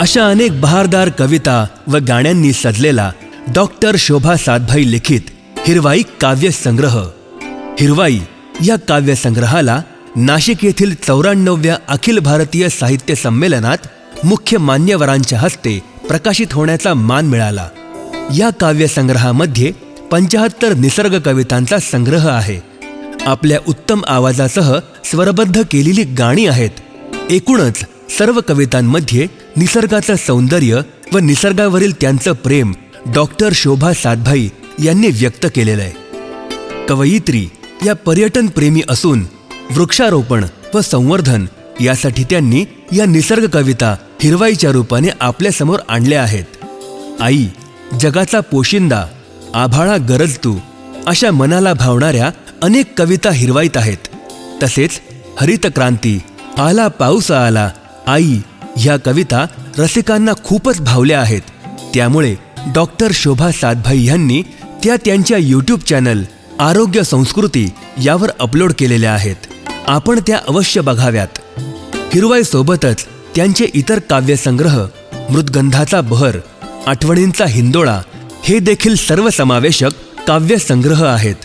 अशा अनेक बहारदार कविता व गाण्यांनी सजलेला डॉक्टर शोभा सातभाई लिखित हिरवाई काव्य संग्रह हिरवाई या काव्य संग्रहाला नाशिक येथील चौऱ्याण्णव्या अखिल भारतीय साहित्य संमेलनात मुख्य मान्यवरांच्या हस्ते प्रकाशित होण्याचा मान मिळाला. या काव्य संग्रहामध्ये पंचाहत्तर निसर्ग कवितांचा संग्रह आहे. आपल्या उत्तम आवाजासह स्वरबद्ध केलेली गाणी आहेत. एकूणच सर्व कवितांमध्ये निसर्गाचं सौंदर्य व निसर्गावरील त्यांचं प्रेम डॉक्टर शोभा सातभाई यांनी व्यक्त केलेलं आहे. कवयित्री या पर्यटन प्रेमी असून वृक्षारोपण व संवर्धन यासाठी त्यांनी या निसर्ग कविता हिरवाईच्या रूपाने आपल्यासमोर आणल्या आहेत. आई जगाचा पोशिंदा आभाळा गरज तू अशा मनाला भावणाऱ्या अनेक कविता हिरवाईत आहेत. तसेच हरित क्रांती आला पाऊस आला आई ह्या कविता रसिकांना खूपच भावल्या आहेत. त्यामुळे डॉक्टर शोभा सातभाई यांनी त्या त्यांच्या यूट्यूब चॅनल आरोग्य संस्कृती यावर अपलोड केलेल्या आहेत. आपण त्या अवश्य बघाव्यात. हिरवाई सोबतच त्यांचे इतर काव्यसंग्रह मृदगंधाचा बहर आठवणींचा हिंदोळा हे देखील सर्वसमावेशक काव्यसंग्रह आहेत.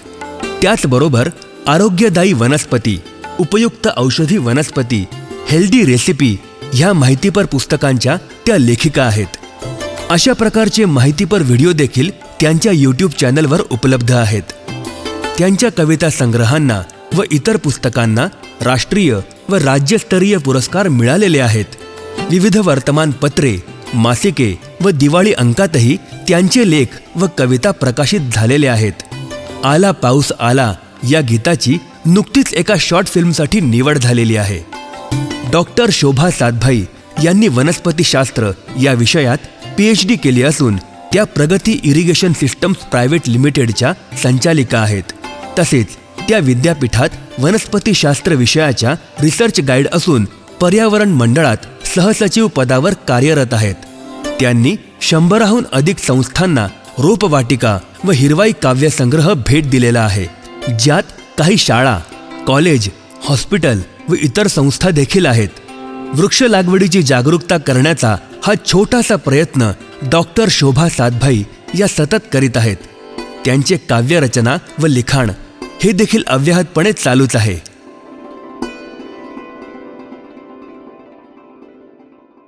त्याचबरोबर आरोग्यदायी वनस्पती उपयुक्त औषधी वनस्पती हेल्दी रेसिपी ह्या माहितीपर पुस्तकांच्या त्या लेखिका आहेत. अशा प्रकारचे माहितीपर व्हिडिओ देखील त्यांच्या यूट्यूब चॅनलवर उपलब्ध आहेत. त्यांच्या कविता संग्रहांना व इतर पुस्तकांना राष्ट्रीय व राज्यस्तरीय पुरस्कार मिळालेले आहेत. विविध वर्तमानपत्रे मासिके व दिवाळी अंकातही त्यांचे लेख व कविता प्रकाशित झालेले आहेत. आला पाऊस आला या गीताची नुकतीच एका शॉर्ट फिल्मसाठी निवड झालेली आहे. डॉक्टर शोभा सातभाई यांनी वनस्पतीशास्त्र या विषयात पी एच डी केली असून त्या प्रगती इरिगेशन सिस्टम्स प्रायव्हेट लिमिटेडच्या संचालिका आहेत. तसेच त्या विद्यापीठात वनस्पतीशास्त्र विषयाच्या रिसर्च गाईड असून पर्यावरण मंडळात सहसचिव पदावर कार्यरत आहेत. त्यांनी शंभराहून अधिक संस्थांना रोपवाटिका व हिरवाई काव्यसंग्रह भेट दिलेला आहे. ज्यात काही शाळा कॉलेज हॉस्पिटल व इतर संस्था देखील आहेत. वृक्ष लागवडीची जागरूकता करण्याचा हा छोटासा प्रयत्न डॉक्टर शोभा सातभाई या सतत करीत आहेत. त्यांचे काव्यरचना व लिखाण हे देखील अव्याहतपणे चालूच आहे.